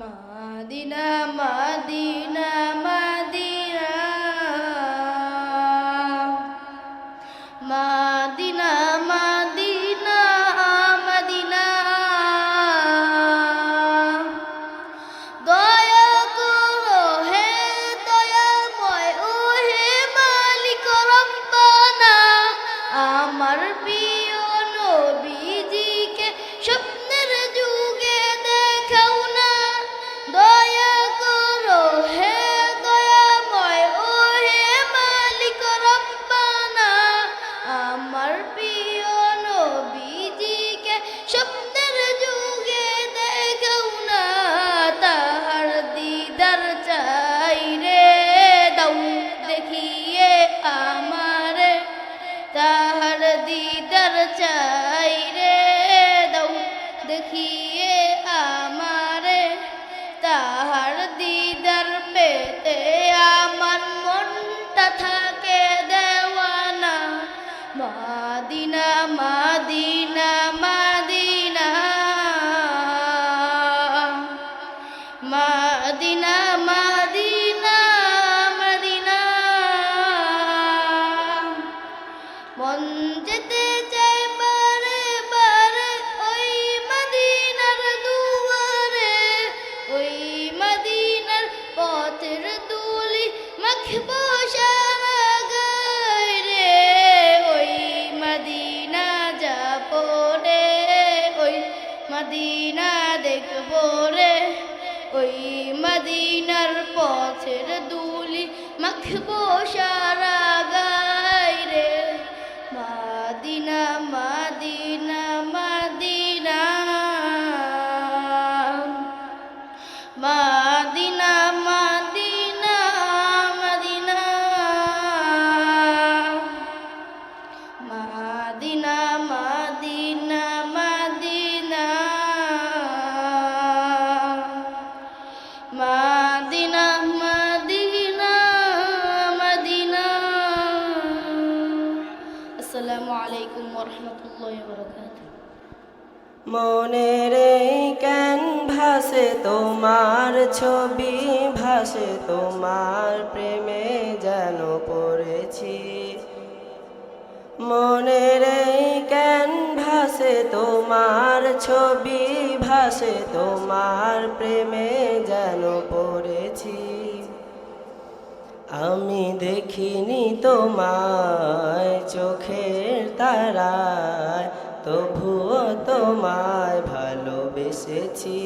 మాదిన మదినా দেখি দেখব আলাইকুম ওরহমতুল্লাহ বরকাত মনের এই ক্যানভাসে তোমার ছবি ভাসে, তোমার প্রেমে যেন পড়েছি। মনের এই ক্যানভাসে তোমার ছবি ভাসে, তোমার প্রেমে যেন পড়েছি। আমি দেখিনি তোমায় চোখের তারায়, তবুও তোমায় ভালোবেসেছি।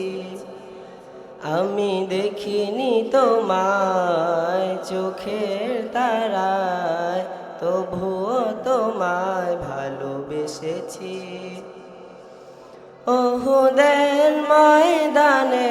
আমি দেখিনি তোমায় চোখের তারায়, তবুও তোমায় ভালোবেসেছি। ওহুদের ময়দানে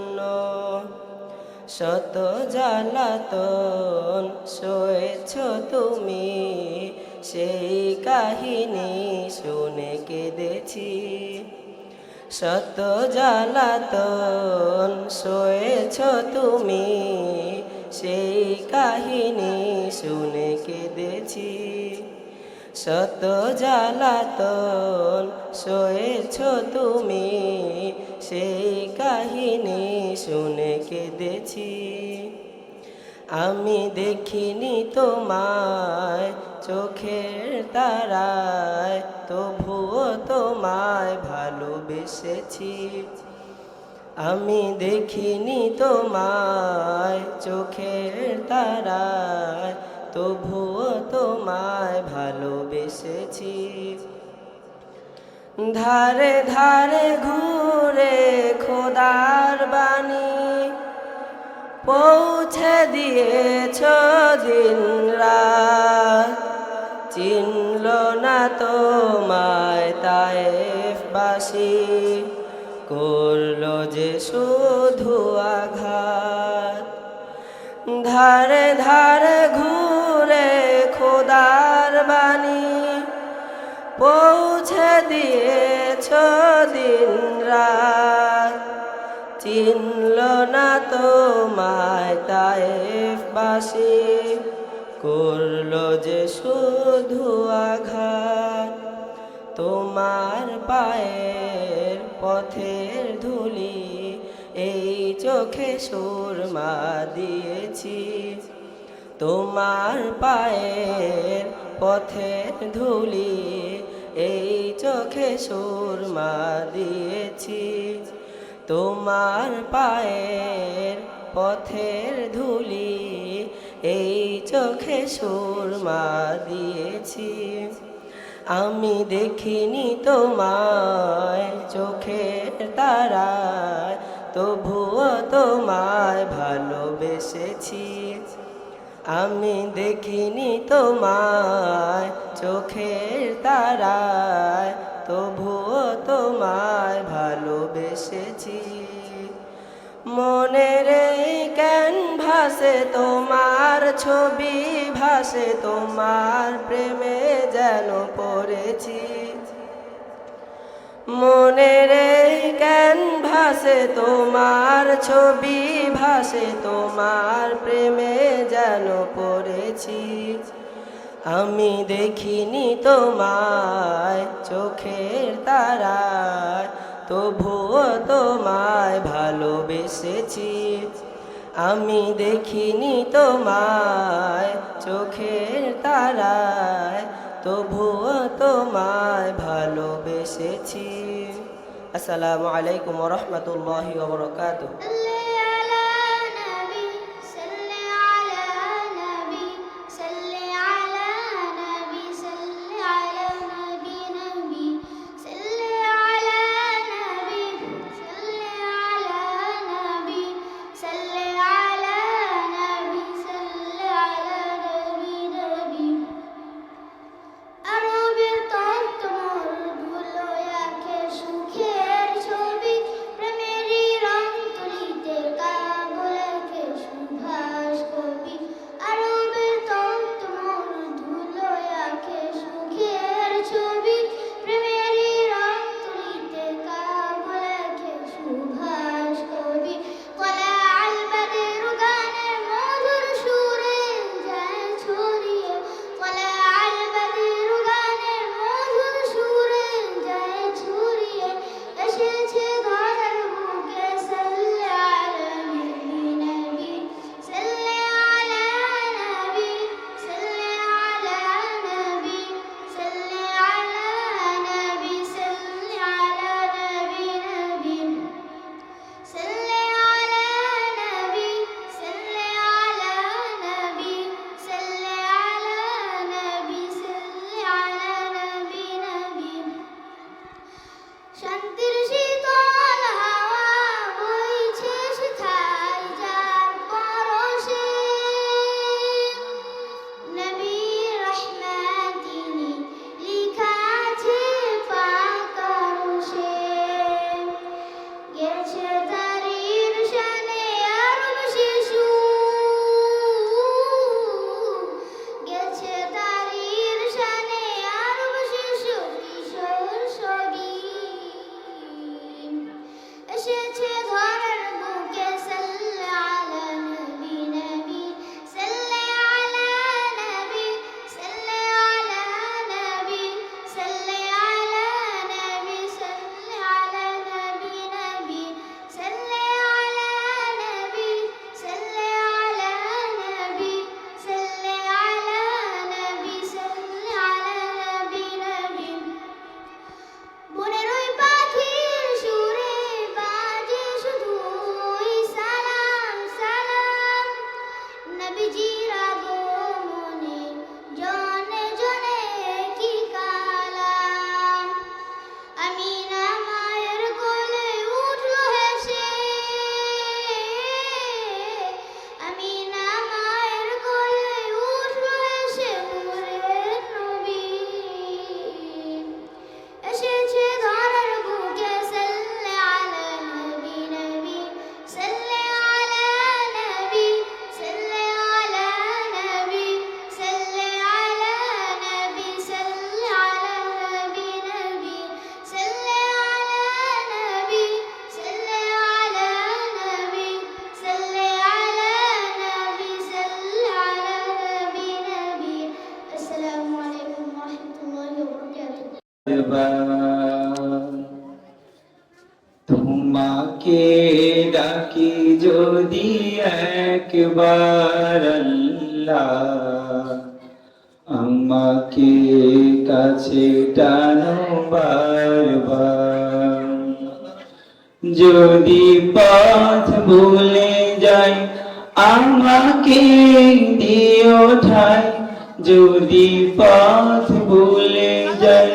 শত জ্বালাতন সয়েছ তুমি। সেই কাহিনী শুনে কেঁদেছি। শত জ্বালাতন সয়েছ তুমি। সেই কাহিনী শুনে কেঁদেছি। শত জ্বালাতন সয়েছ তুমি। সেই কাহিনী শুনে কেঁদেছি। আমি দেখিনি তোমায় চোখের তারায়, তবুও তোমায় ভালোবেসেছি। আমি দেখিনি তোমায় চোখের তারায়, তবুও তোমায় ভালোবেসেছি। ধারে ধারে ঘুরে খোদার বাণী পৌঁছে দিয়েছ দিন চিনল না তোমায় তায়েফবাসী, করল যে শুধু আঘাত। ধারে ধারে দিয়েছ দিন রাত। চিনল না তোমায় তায়েফবাসী করল যে শুধু আঘাত। তোমার পায়ের পথের ধুলি, এই চোখে সুরমা দিয়েছি। তোমার পায়ের পথের ধুলি এই চোখে সুরমা দিয়েছি। তোমার পায়ের পথের ধুলি এই চোখে সুরমা দিয়েছি। আমি দেখিনি তোমায় চোখের তারায়, তবুও তোমায় ভালোবেসেছি। আমি দেখিনি তোমায় চোখের তারায় তবুও তোমায় ভালোবেসেছি। মনের এই ক্যানভাসে তোমার ছবি ভাসে, তোমার প্রেমে যেন পড়েছি। মনের এই ক্যানভাসে তোমার ছবি ভাসে, তোমার প্রেমে যেন পড়েছি। আমি দেখিনি তোমায় চোখের তারায়, তবুও তোমায় ভালোবেসেছি। আমি দেখিনি তোমায় চোখের তারায়, তবুও তোমায় ভালোবেসেছি। আসসালামু আলাইকুম রহমতুল্লাহ বরকাত ডাকি যদি একবার আমাকে কাছে টানো বারবার, যদি পথ ভুলে যাই আমাকে দিও ঠাই, যদি পথ ভুলে যাই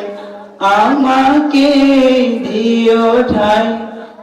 আমাকে দিও ঠাই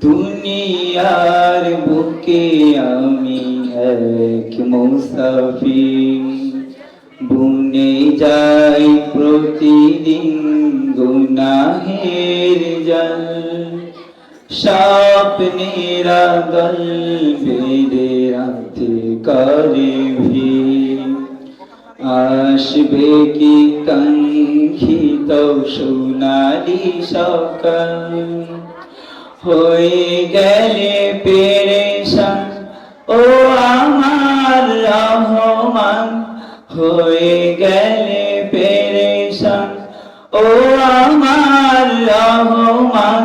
দুনিয়ার বুকে আমি এক মুসাফির। বুনে যাই প্রতিদিন গুনাহের জল। স্বপ্নেরা গল বেদে রাতে করে ভিড়। আসবে কি কাঙ্ক্ষিত সোনালি সকাল? হয়ে গেলে পেরেশান। ও আমার রহমান, হয়ে গেলে পেরেশান। ও আমার রহমান,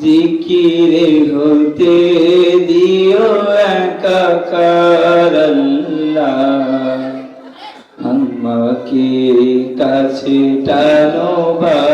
জিকিরে হতে দিও একাকার আমাকে কাছে টানো বারবার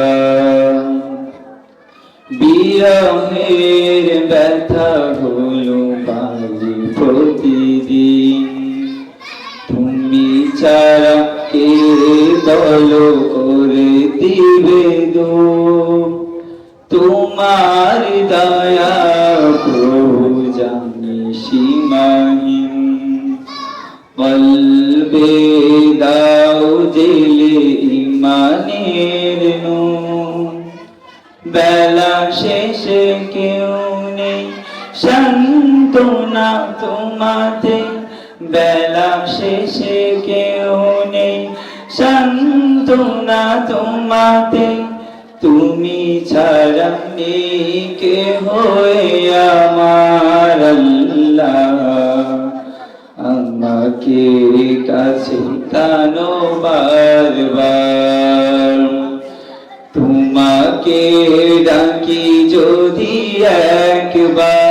বিরহের ব্যথা হলো বাজি প্রতিদিন। তুমি ছাড়া কে বলো করে দিবে দো নেই সান্ত্বনা তোমাতে, বেলা শেষে কেউ নেই। সান্ত্বনা তোমাতে, তুমি ছাড়া নেই কে হয়ে আমার আল্লাহ। আমাকে কাছে টানো বারবার। তোমাকে ডাকি যদি একবার।